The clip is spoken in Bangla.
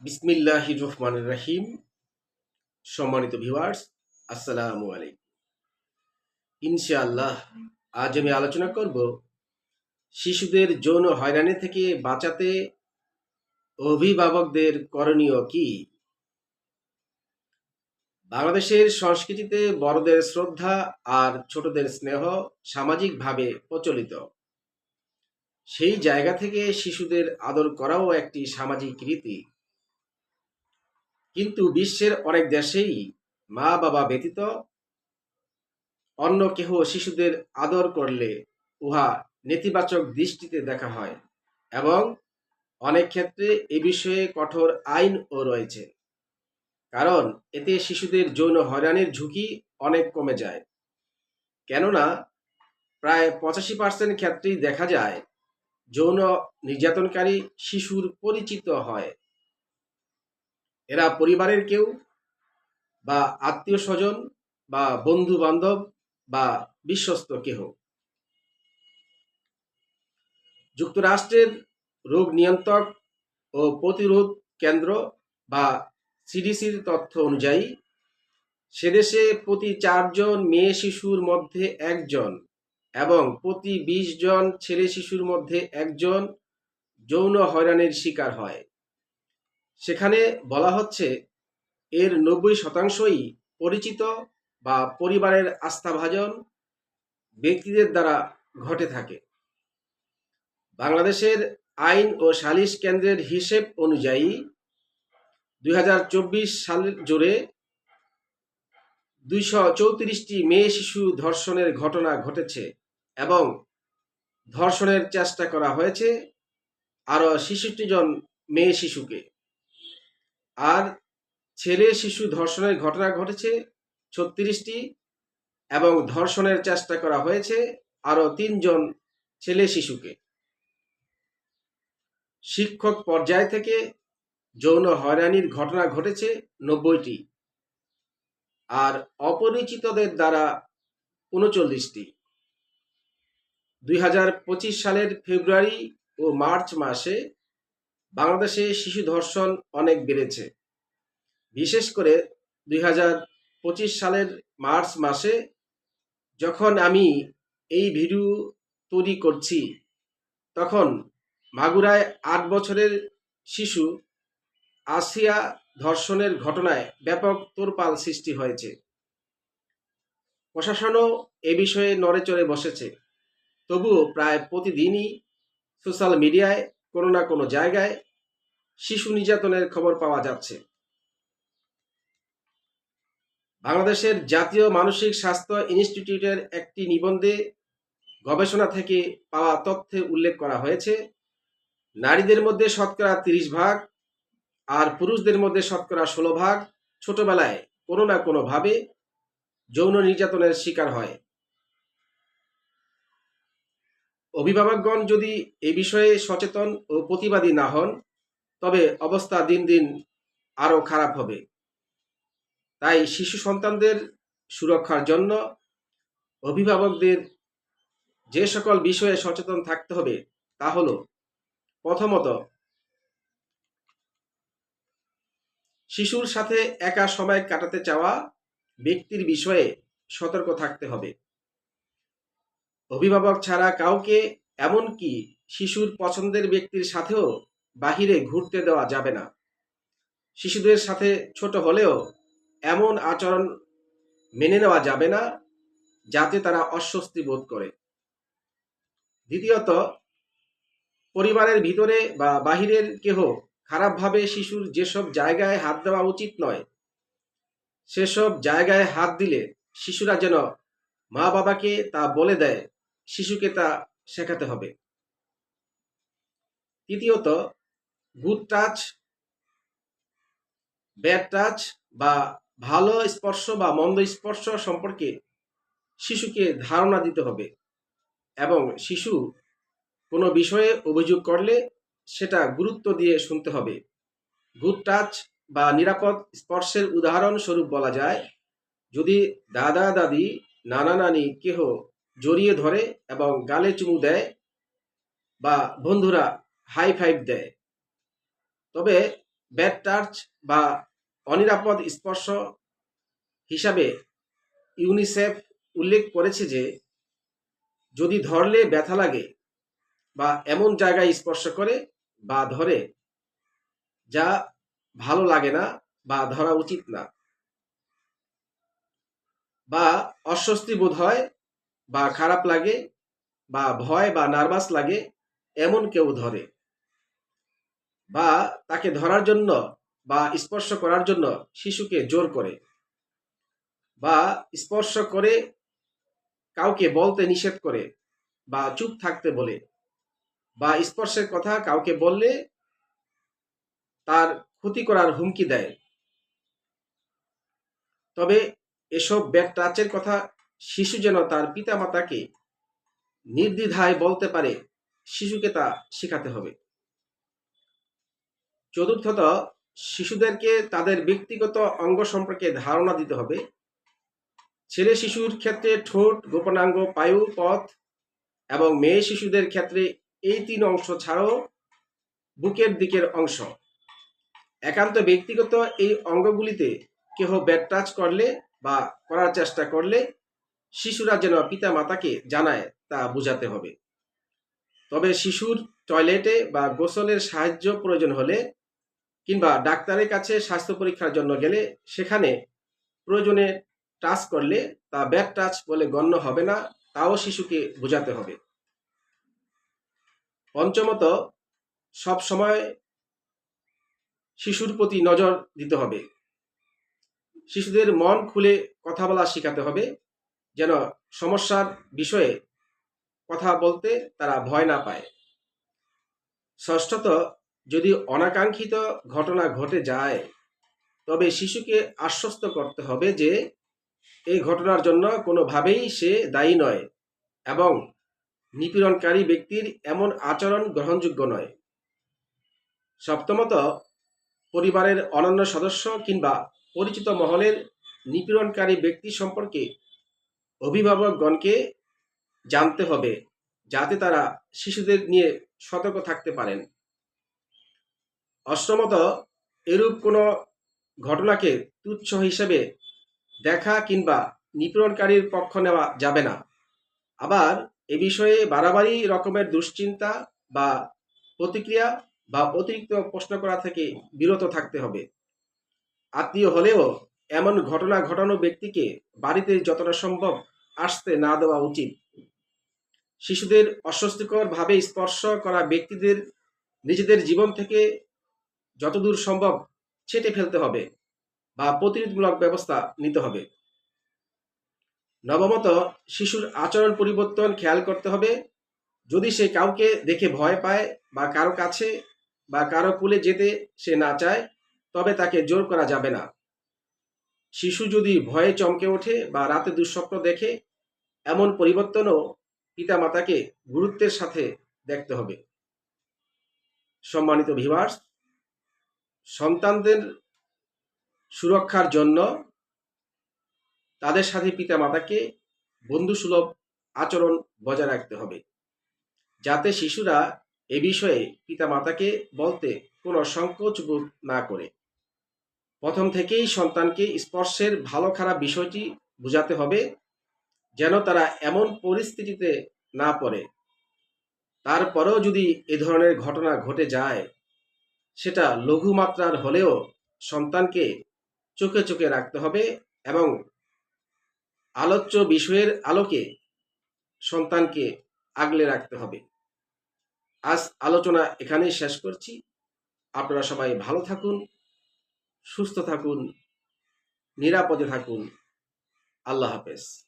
বিসমিল্লাহ রহমান রাহিম। সম্মানিত ভিউয়ার্স, আসসালামু আলাইকুম। ইনশাআল্লাহ, আজ আমি আলোচনা করব শিশুদের যৌন হয়রানি থেকে বাঁচাতে অভিভাবকদের করণীয় কি? বাংলাদেশের সংস্কৃতিতে বড়দের শ্রদ্ধা আর ছোটদের স্নেহ সামাজিকভাবে প্রচলিত। সেই জায়গা থেকে শিশুদের আদর করাও একটি সামাজিক রীতি। কিন্তু বিশ্বের অনেক দেশেই মা বাবা ব্যতীত অন্য কেহ শিশুদের আদর করলে উহা নেতিবাচক দৃষ্টিতে দেখা হয় এবং অনেক ক্ষেত্রে এ বিষয়ে কঠোর আইনও রয়েছে। কারণ এতে শিশুদের যৌন হয়রানির ঝুঁকি অনেক কমে যায়। কেননা প্রায় পঁচাশি পার্সেন্ট ক্ষেত্রেই দেখা যায়, যৌন নির্যাতনকারী শিশুর পরিচিত হয়। এরা পরিবারের কেউ বা আত্মীয় স্বজন বা বন্ধু বান্ধব বা বিশ্বস্ত কেহ। যুক্তরাষ্ট্রের রোগ নিয়ন্ত্রক ও প্রতিরোধ কেন্দ্র বা সিডিসির তথ্য অনুযায়ী সেদেশে প্রতি চারজন মেয়ে শিশুর মধ্যে একজন এবং প্রতি বিশ জন ছেলে শিশুর মধ্যে একজন যৌন হয়রানির শিকার হয়। সেখানে বলা হচ্ছে এর নব্বই শতাংশই পরিচিত বা পরিবারের আস্থাভাজন ব্যক্তিদের দ্বারা ঘটে থাকে। বাংলাদেশের আইন ও সালিশ কেন্দ্রের হিসেব অনুযায়ী দুই সাল জুড়ে দুইশো চৌত্রিশটি মেয়ে শিশু ধর্ষণের ঘটনা ঘটেছে এবং ধর্ষণের চেষ্টা করা হয়েছে আরও ছেষট্টি জন মেয়ে শিশুকে। আর ছেলে শিশু ধর্ষণের ঘটনা ঘটেছে ছত্রিশটি এবং ধর্ষণের চেষ্টা করা হয়েছে আরও তিনজন ছেলে শিশুকে। শিক্ষক পর্যায় থেকে যৌন হয়রানির ঘটনা ঘটেছে নব্বইটি আর অপরিচিতদের দ্বারা উনচল্লিশটি। দুই হাজার পঁচিশ সালের ফেব্রুয়ারি ও মার্চ মাসে বাংলাদেশে শিশু ধর্ষণ অনেক বেড়েছে। বিশেষ করে দুই হাজার পঁচিশ সালের মার্চ মাসে যখন আমি এই ভিডিও তৈরি করছি, তখন মাগুরায় আট বছরের শিশু আসিয়া ধর্ষণের ঘটনায় ব্যাপক তোরপাল সৃষ্টি হয়েছে। প্রশাসনও এ বিষয়ে নড়েচড়ে বসেছে। তবুও প্রায় প্রতিদিনই সোশ্যাল মিডিয়ায় কোনো না কোনো জায়গায় শিশু নির্যাতনের খবর পাওয়া যাচ্ছে। বাংলাদেশের জাতীয় মানসিক স্বাস্থ্য ইনস্টিটিউটের একটি নিবন্ধে গবেষণা থেকে পাওয়া তথ্যে উল্লেখ করা হয়েছে, নারীদের মধ্যে শতকরা তিরিশ ভাগ আর পুরুষদের মধ্যে শতকরা ষোলো ভাগ ছোটবেলায় কোনো না কোনোভাবে যৌন নির্যাতনের শিকার হয়। অভিভাবকগণ যদি এ বিষয়ে সচেতন ও প্রতিবাদী না হন, তবে অবস্থা দিন দিন আরও খারাপ হবে। তাই শিশু সন্তানদের সুরক্ষার জন্য অভিভাবকদের যে সকল বিষয়ে সচেতন থাকতে হবে, তা হল, প্রথমত, শিশুর সাথে একা সময় কাটাতে চাওয়া ব্যক্তির বিষয়ে সতর্ক থাকতে হবে। অভিভাবক ছাড়া কাউকে, এমনকি শিশুর পছন্দের ব্যক্তির সাথেও বাহিরে ঘুরতে দেওয়া যাবে না। শিশুদের সাথে ছোট হলেও এমন আচরণ মেনে নেওয়া যাবে না, যাতে তারা অস্বস্তি বোধ করে। দ্বিতীয়ত, পরিবারের ভিতরে বা বাহিরের কেহ খারাপভাবে শিশুর যেসব জায়গায় হাত দেওয়া উচিত নয়, সেসব জায়গায় হাত দিলে শিশুরা যেন মা বাবাকে তা বলে দেয়। শিশুকে তা শেখাতে হবে। তৃতীয়ত গুড টাচ ব্যাড টাচ বা ভালো স্পর্শ বা মন্দ স্পর্শ সম্পর্কে শিশুকে ধারণা দিতে হবে এবং শিশু কোনো বিষয়ে অভিযোগ করলে সেটা গুরুত্ব দিয়ে শুনতে হবে। গুড টাচ বা নিরাপদ স্পর্শের উদাহরণস্বরূপ বলা যায়, যদি দাদা, দাদি, নানা, নানি, কেহ জড়িয়ে ধরে এবং গালে চুমু দেয় বা বন্ধুরা হাই ফাইভ দেয়। তবে ব্যাড টাচ বা অনিরাপদ স্পর্শ হিসাবে ইউনিসেফ উল্লেখ করেছে যে, যদি ধরলে ব্যথা লাগে বা এমন জায়গায় স্পর্শ করে বা ধরে, যা ভালো লাগে না বা ধরা উচিত না বা অস্বস্তি বোধ হয় বা খারাপ লাগে বা ভয় বা নার্ভাস লাগে, এমন কেউ ধরে। বা তাকে ধরার জন্য বা স্পর্শ করার জন্য শিশুকে জোর করে। বা স্পর্শ করে কাউকে বলতে নিষেধ করে বা চুপ থাকতে বলে। বা স্পর্শের কথা কাউকে বললে তার ক্ষতি করার হুমকি দেয়। তবে এসব ব্যাড টাচের কথা শিশু যেন তার পিতামাতাকে নির্দ্বিধায় বলতে পারে, শিশুকে তা শেখাতে হবে। চতুর্থত, শিশুদেরকে তাদের ব্যক্তিগত অঙ্গ সম্পর্কে ধারণা দিতে হবে। ছেলে শিশুর ক্ষেত্রে ঠোঁট, গোপনাঙ্গ, পায়ু, পথ এবং মেয়ে শিশুদের ক্ষেত্রে এই তিন অংশ ছাড়াও বুকের দিকের অংশ। একান্ত ব্যক্তিগত এই অঙ্গগুলিতে কেহ ব্যাট টাচ করলে বা করার চেষ্টা করলে শিশুরা যেন পিতা মাতাকে জানায়, তা বোঝাতে হবে। তবে শিশুর টয়লেটে বা গোসলের সাহায্য প্রয়োজন হলে কিংবা ডাক্তারের কাছে স্বাস্থ্য পরীক্ষার জন্য গেলে সেখানে প্রয়োজনে টাচ করলে তা ব্যাড টাচ বলে গণ্য হবে না, তাও শিশুকে বোঝাতে হবে। পঞ্চমত, সব সময় শিশুর প্রতি নজর দিতে হবে। শিশুদের মন খুলে কথা বলা শেখাতে হবে। যেন সমস্যার বিষয়ে কথা বলতে তারা ভয় না পায়। ষষ্ঠত, যদি অনাকাঙ্ক্ষিত ঘটনা ঘটে যায়, তবে শিশুকে আশ্বস্ত করতে হবে যে এই ঘটনার জন্য কোনোভাবেই সে দায়ী নয় এবং নিপীড়নকারী ব্যক্তির এমন আচরণ গ্রহণযোগ্য নয়। সপ্তমত, পরিবারের অনন্য সদস্য কিংবা পরিচিত মহলের নিপীড়নকারী ব্যক্তি সম্পর্কে অভিভাবকগণকে জানতে হবে যাতে তারা শিশুদের নিয়ে সতর্ক থাকতে পারেন। অষ্টমত এরূপ কোনো ঘটনাকে তুচ্ছ হিসেবে দেখা কিংবা নিপীড়নকারীর পক্ষ নেওয়া যাবে না। আবার এ বিষয়ে বাড়াবাড়ি রকমের দুশ্চিন্তা বা প্রতিক্রিয়া বা অতিরিক্ত প্রশ্ন করা থেকে বিরত থাকতে হবে। আত্মীয় হলেও এমন ঘটনা ঘটানো ব্যক্তিকে বাড়িতে যতটা সম্ভব আসতে না দেওয়া উচিত। শিশুদের অস্বস্তিকর ভাবে স্পর্শ করা ব্যক্তিদের নিজেদের জীবন থেকে যতদূর সম্ভব ছেটে ফেলতে হবে বা প্রতিরোধমূলক ব্যবস্থা নিতে হবে। নবমত, শিশুর আচরণ পরিবর্তন খেয়াল করতে হবে। যদি সে কাউকে দেখে ভয় পায় বা কারও কাছে বা কারও কুলে যেতে সে না চায়, তবে তাকে জোর করা যাবে না। শিশু যদি ভয়ে চমকে ওঠে বা রাতে দুঃস্বপ্ন দেখে এমন পরিবর্তনও পিতামাতাকে গুরুত্বের সাথে দেখতে হবে। সম্মানিত ভিভার্স সন্তানদের সুরক্ষার জন্য তাদের সাথে পিতা পিতামাতাকে বন্ধুসুলভ আচরণ বজায় রাখতে হবে, যাতে শিশুরা এ বিষয়ে পিতামাতাকে বলতে কোনো সংকোচ বোধ না করে। প্রথম থেকেই সন্তানকে স্পর্শের ভালো খারাপ বিষয়টি বোঝাতে হবে যেন তারা এমন পরিস্থিতিতে না পড়ে। তারপরেও যদি এ ধরনের ঘটনা ঘটে যায়, সেটা লঘুমাত্রার হলেও সন্তানকে চোখে চোখে রাখতে হবে এবং আলোচ্য বিষয়ের আলোকে সন্তানকে আগলে রাখতে হবে। আজ আলোচনা এখানেই শেষ করছি। আপনারা সবাই ভালো থাকুন, সুস্থ থাকুন, নিরাপদে থাকুন। আল্লাহ হাফেজ।